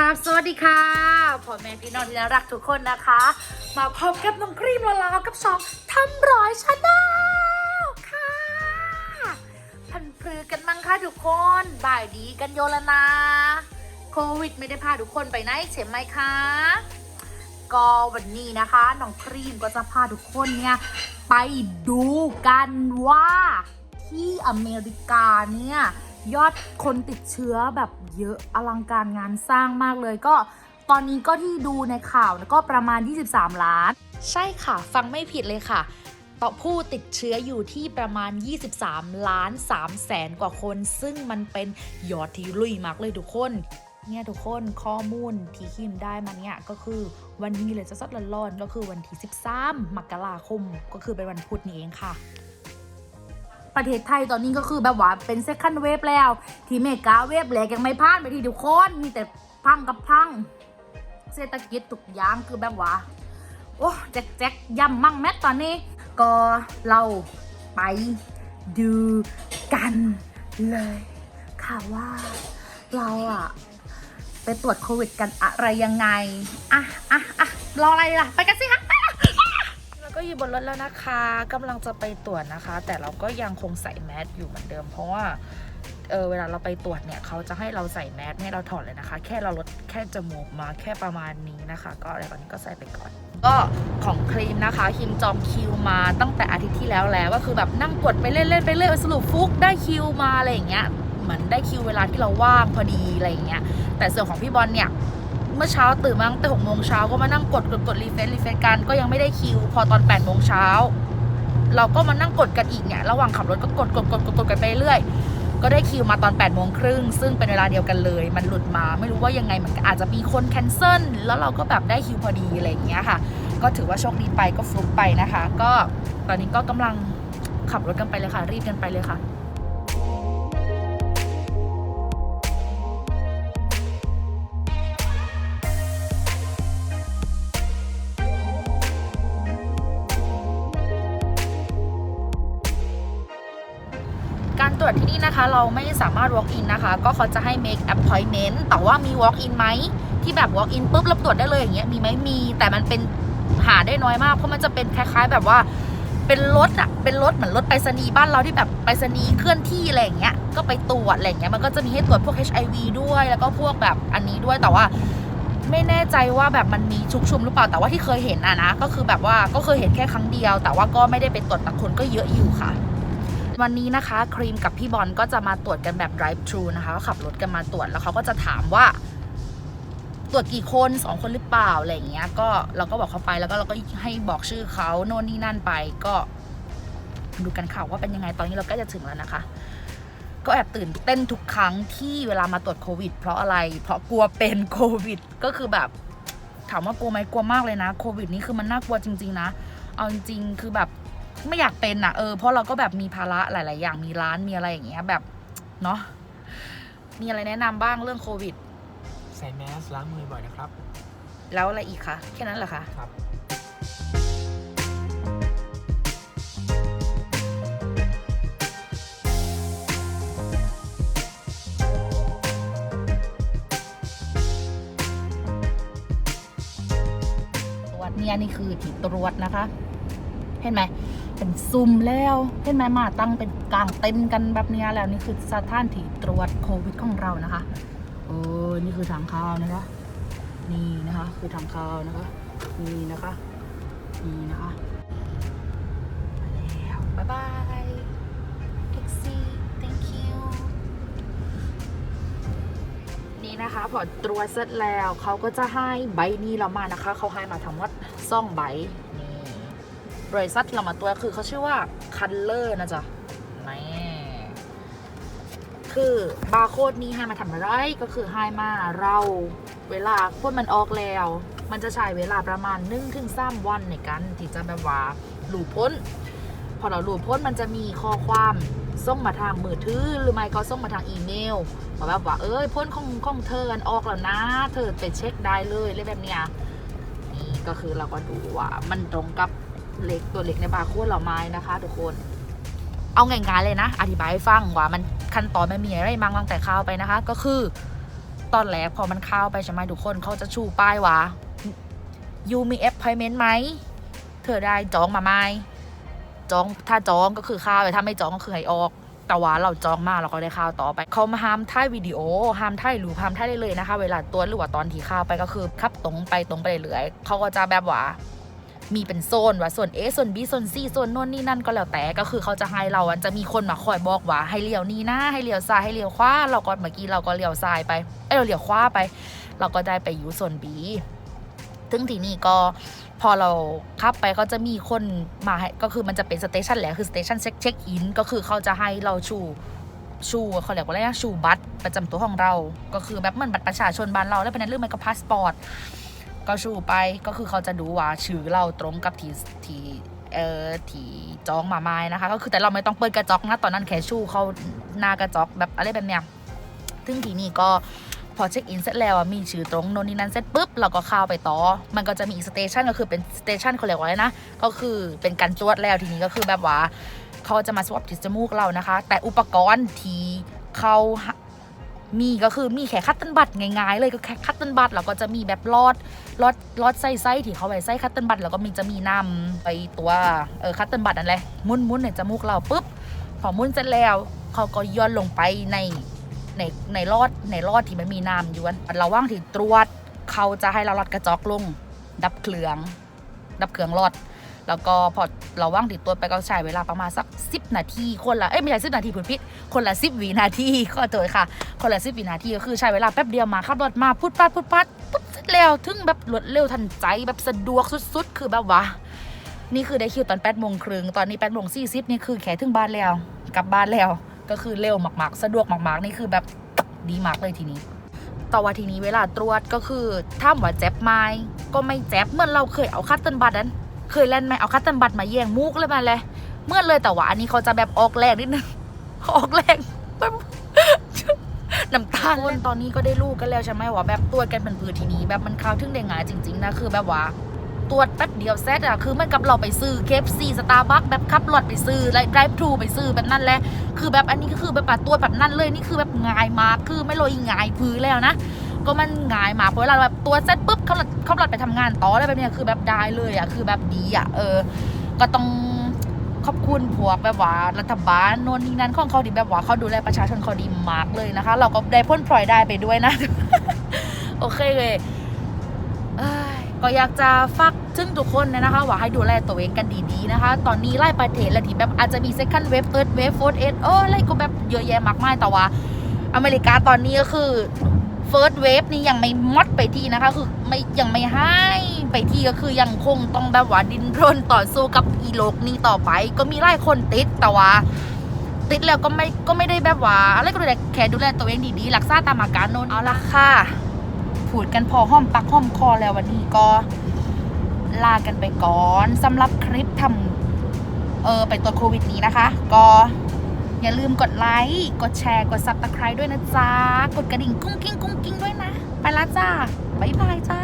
ราบสวัสดีค่ะพ่อแม่พี่น้องที่น่ารักทุกคนนะคะ มาพบกับน้องครีมละลาวกับสองทำร้อยชาแนลค่ะพันพรือกันมั้งคะทุกคนบ่ายดีกันโยละนะโควิดไม่ได้พาทุกคนไปไหนใช่ไหมคะก็วันนี้นะคะน้องครีมก็จะพาทุกคนเนี่ยไปดูกันว่าที่อเมริกาเนี่ย ยอดคนติดเชื้อแบบเยอะอลังการงานสร้างมากเลยก็ตอนนี้ก็ที่ดูในข่าวก็ประมาณ 23 ล้าน ใช่ค่ะ ฟังไม่ผิดเลยค่ะ ต่อผู้ติดเชื้ออยู่ที่ประมาณ 23 ล้าน3แสนกว่าคน ซึ่งมันเป็นยอดที่ลุยมากเลยทุกคนเนี่ยทุกคนข้อมูลที่คิมได้มาเนี่ยก็คือวันนี้เลยจะสดๆร้อนๆก็คือวันที่ 13 มกราคม ก็คือเป็นวันพุธนี้เองค่ะ ประเทศไทยตอนนี้ก็คือแบบว่าเป็นเซคันเวฟแล้ว ที่เมกาเวฟแหลกยังไม่พลาดไปที่ทุกคนมีแต่พังกับพัง เศรษฐกิจทุกยางคือแบบว่า โอ้แจ็คแจ็คย่ำมั่งแมทตอนนี้ ก็เราไปดูกันเลย ค่ะว่าเราอะไปตรวจโควิดกันอะไรยังไง อะอะอะรออะไรล่ะ ไปกันสิคะ ก็อยู่บนรถแล้วนะคะกำลังจะไปตรวจนะคะ แต่เราก็ยังคงใส่แมสอยู่เหมือนเดิม เพราะว่าเออเวลาเราไปตรวจเนี่ยเขาจะให้เราใส่แมสไม่ให้เราถอดเลยนะคะ แค่เราลดแค่จมูกมาแค่ประมาณนี้นะคะ ก็เดี๋ยวตอนนี้ก็ใส่ไปก่อน ก็ของครีมนะคะคิมจองคิวมาตั้งแต่อาทิตย์ที่แล้วแล้วก็คือแบบนั่งกดไปเล่นๆไปเรื่อยสรุปฟุกได้คิวมาอะไรอย่างเงี้ยเหมือนได้คิวเวลาที่เราว่างพอดีอะไรอย่างเงี้ยแต่ส่วนของพี่บอลเนี่ย เมื่อเช้าตื่นมาตั้งแต่หกโมงเช้าก็มานั่งกดกดกดรีเฟซรีเฟซกันก็ยังไม่ได้คิว พอตอน8ปดโมงเช้าเราก็มานั่งกดกันอีกเนี่ยระหว่างขับรถก็กดกดกดกดกดกันไปเรื่อยก็ได้คิวมาตอน8ปดโมงครึ่งซึ่งเป็นเวลาเดียวกันเลย มันหลุดมาไม่รู้ว่ายังไงมันอาจจะมีคนแคนเซิลแล้วเราก็แบบได้คิวพอดีอะไรอย่างเงี้ยค่ะ ก็ถือว่าโชคดีไปก็ฟลุกไปนะคะ ก็ตอนนี้ก็กำลังขับรถกันไปเลยค่ะ รีบกันไปเลยค่ะ นี่นะคะเราไม่สามารถ walk in นะคะ ก็เขาจะให้ make appointment แต่ว่ามี walk in ไหมที่แบบ walk in ปุ๊บแล้วตรวจได้เลยอย่างเงี้ยมีไหมมี แต่มันเป็นหาได้น้อยมาก เพราะมันจะเป็นคล้าย ๆ แบบว่าเป็นรถอะเป็นรถเหมือนรถไปรษณีย์บ้านเราที่แบบไปรษณีย์เคลื่อนที่อะไรอย่างเงี้ยก็ไปตรวจอะไรอย่างเงี้ยมันก็จะมีให้ตรวจพวก HIV ด้วย แล้วก็พวกแบบอันนี้ด้วยแต่ว่าไม่แน่ใจว่าแบบมันมีชุกชุมหรือเปล่าแต่ว่าที่เคยเห็นอะนะ ก็คือแบบว่าก็เคยเห็นแค่ครั้งเดียว แต่ว่าก็ไม่ได้ไปตรวจแต่คนก็เยอะอยู่ค่ะ วันนี้นะคะ ครีมกับพี่บอลก็จะมาตรวจกันแบบ drive thru นะคะก็ขับรถกันมาตรวจแล้วเขาก็จะถามว่า ตรวจกี่คนสองคนหรือเปล่าอะไรอย่างเงี้ย ก็เราก็บอกเขาไปแล้วก็เราก็ให้บอกชื่อเขาโน่นนี่นั่นไปก็ดูกันข่าวว่าเป็นยังไงตอนนี้เราใกล้จะถึงแล้วนะคะ ก็แอบตื่นเต้นทุกครั้งที่เวลามาตรวจโควิด เพราะอะไร เพราะกลัวเป็นโควิด ก็คือแบบถามว่ากลัวไหมกลัวมากเลยนะ โควิด นี่คือมันน่ากลัวจริง ๆ นะ เอาจริงๆคือแบบ ไม่อยากเป็นอะเออเพราะเราก็แบบมีภาระหลาย ๆ อย่างมีร้านมีอะไรอย่างเงี้ยแบบเนาะมีอะไรแนะนำบ้างเรื่องโควิด ใส่แมสล้างมือบ่อยนะครับ แล้วอะไรอีกคะแค่นั้นเหรอคะครับ ตรวจเนี่ยนี่คือที่ตรวจนะคะ เห็นไหม เป็นซุ่มแล้วเห็นไหมมาตั้งเป็นกลางเต็นกันแบบนี้แล้วนี่คือสถานที่ตรวจโควิดของเรานะคะโอ้นี่คือทางเข้านะคะนี่นะคะ คือทางเข้านะคะนี่นะคะนี่นะคะมาแล้วบ๊ายบายแท็กซี่ thank you นี่นะคะพอตรวจเสร็จแล้วเขาก็จะให้ใบนี้เรามานะคะ เขาให้มาทั้งหมดซ่องใบ บริษัทเรามาตัวคือเขาชื่อว่าคันเลอร์นะจ๊ะนี่คือบาร์โค้ดนี้ให้มาทำอะไรก็คือให้มาเราเวลาพวกมันออกแล้ว มันจะใช้เวลาประมาณ1นถึงสวันในการที่จะแบบว่าหลูพ้น พอเราหลูพ้นมันจะมีข้อความส่งมาทางมือถือหรือไม่ก็ส่งมาทางอีเมลบอกแบบว่าเอ้ยพ้นของของเธออันออกแล้วนะ เธอไปเช็คได้เลยเรื่องแบบเนี้ยนี่ก็คือเราก็ดูว่ามันตรงกับ เล็กตัวเล็กในบาร์โค้ดเราไม้นะคะทุกคน เอาง่ายๆเลยนะ อธิบายให้ฟังว่ามันขั้นตอนมันมีอะไรบ้างตั้งแต่ข้าวไปนะคะ ก็คือ ตอนแรกพอมันข้าวไปใช่ไหมทุกคนเขาจะชูป้ายว่ายูมีแอปพอยเมนต์ไหมเธอได้จองมาไหมจองถ้าจองก็คือข้าวไปถ้าไม่จองก็คือให้ออกแต่ว่าเราจองมาเราก็ได้ข้าวต่อไป เขามาห้ามถ่ายวิดีโอห้ามถ่ายรูปห้ามถ่ายได้เลยนะคะ เวลาตัวหรือว่าตอนที่ข้าวไปก็คือขับตรงไปตรงไปเรื่อยเขาก็จะแบบว่า มีเป็นโซนว่าโซน A โซน B โซน C โซนโน่นนี่นั่นก็แล้วแต่ก็คือเขาจะให้เราอะจะมีคนมาคอยบอกว่าให้เลี้ยวนี่นะให้เลี้ยวซ้ายให้เลี้ยวขวาเราก็เมื่อกี้เราก็เลี้ยวซ้ายไปเอ้เราเลี้ยวขวาไป เราก็ได้ไปอยู่โซน B ถึงที่นี่ก็พอเราขับไปเขาจะมีคนมาก็คือมันจะเป็นสเตชันแหละคือสเตชันเช็คเช็คอินก็คือเขาจะให้เราชูชูเขาเรียกว่าอะไรนะชูบัตรประจำตัวของเรา ก็คือแบบเหมือนบัตรประชาชนบ้านเราแล้วเป็นนั้นเรื่องมันก็พาสปอร์ต ก็ชูไปก็คือเขาจะดูว่าชื่อเราตรงกับที่ที่เอ่อที่จองมาไม้นะคะ ก็คือแต่เราไม่ต้องเปิดกระจกนะตอนนั้นแค่ชูเขาหน้ากระจกแบบอะไรแบบเนี้ยถึงทีนี้ก็พอเช็คอินเสร็จแล้วมีชื่อตรงโน่นนี่นั่นเสร็จปุ๊บเราก็เข้าไปต่อ มันก็จะมีอีกสเตชันก็คือเป็นสเตชันเขาเรียกว่าอะไรนะ ก็คือเป็นการตรวจแล้วทีนี้ก็คือแบบว่าเขาจะมาสวอปที่จมูกเรานะคะ แต่อุปกรณ์ที่เขา มีก็คือมีแค่คัตเตันบัตง่ายๆเลยก็แค่คัตเตันบัตแล้วก็จะมีแบบลอดรถรถไส้ไส้ที่เขาไว้ไส้คัตเติลบัตแล้วก็มีจะมีน้ำไปตัวเออคัตเติลบัตนั่นแหละมุนมุนในจมูกเราปุ๊บพอมุนเสร็จแล้วเขาก็ย้อนลงไปในในในรอดในรอดที่มันมีน้ำอยู่อันระหว่างที่ตรวจเขาจะให้เราลอดกระจกลง ดับเครือง ดับเครืองรอด แล้วก็พอเราว่างติดตัวไปก็ใช้เวลาประมาณสัก 10 นาทีคนละเอ้ยไม่ใช่สินาทีผุดพิษคนละ 10วินาทีขอโทษค่ะ คนละ 10วินาทีก็คือใช้เวลาแป๊บเดียวมาขับรถมาพุดปัดพุดปัดปุ๊บเสร็จแล้วถึงแบบรวดเร็วทันใจแบบสะดวกสุดๆ คือแบบว่านี่คือได้คิวตอน8โมงครึ่งตอนนี้8โมง40นี่คือแค่ถึงบ้านแล้วกลับบ้านแล้ว ก็คือเร็วมากๆ สะดวกมากๆ นี่คือแบบดีมากเลยทีนี้ ต่อว่าทีนี้เวลาตรวจก็คือถ้าว่าเจ็บไหมก็ไม่เจ็บเหมื่อนเราเคยเอาคัตเติลบัตนั้น เคยเล่นไหมเอาคัตเติลบัตมาแย่งมูกเลยมาเลย เมื่อเลยแต่ว่าอันนี้เขาจะแบบออกแรงนิดนึงออกแรงน้ำตาลตอนนี้ก็ได้ลูกกันแล้วใช่ไหมว่าแบบตรวจกันเป็นพือทีนี้ แบบมันเข้าถึงได้งายจริง ๆ นะคือแบบว่าตรวจแป๊บเดียวเซตอะคือเหมันกับเราไปซื้อเคฟซีสตาร์บัคแบบขับรถไปซื้อไลฟ์ไดรฟ์ทรูไปซื้อแบบนั้นแหละคือแบบอันนี้ก็คือแบบตรวจแบบนั้นเลยนี่คือแบบง่ายมากคือไม่โรยง่ายพือแล้วนะ ก็มันง่ายมากเพราะเวลาแบบตัวเสร็จปุ๊บเขาเขาหลัดไปทำงานต่ออะไรแบบเนี้ยคือแบบได้เลยอะคือแบบดีอะเออ ก็ต้องขอบคุณพวกแบบว่ารัฐบาลโน่นนี่นั่นของเขาดีแบบว่าเขาดูแลประชาชนเขาดีมากเลยนะคะ เราก็ได้พ้นพลอยได้ไปด้วยนะ โอเคเลยก็อยากจะฝากถึงทุกคนนะนะคะ ว่าให้ดูแลตัวเองกันดีๆนะคะ ตอนนี้ไล่ประเทศและที่แบบอาจจะมี second wave third wave fourth wave เอออะไรก็แบบเยอะแยะมากมายแต่ว่า อเมริกาตอนนี้ก็คือ first wave นี่ยังไม่มดไปที่นะคะ คือไม่ยังไม่ให้ไปที่ก็คือยังคงต้องแบบว่าดินรนต่อสู้กับอีโลกนี้ต่อไป ก็มีหลายคนติดแต่ว่าติดแล้วก็ไม่ก็ไม่ได้แบบว่าอะไรก็ดูแลแค่ดูแลตัวเองดีๆรักษาตามอาการโน้นเอาละค่ะพูดกันพอห้อมปักห้อมคอแล้ววันนี้ก็ลากันไปก่อนสำหรับคลิปทำเออไปตรวจโควิดนี้นะคะ ก็ อย่าลืมกดไลค์กดแชร์กด subscribe ด้วยนะจ๊ะ กดกระดิ่งกุ้งกิ้งกุ้งกิ้งด้วยนะ ไปละจ้า บ๊ายบายจ้า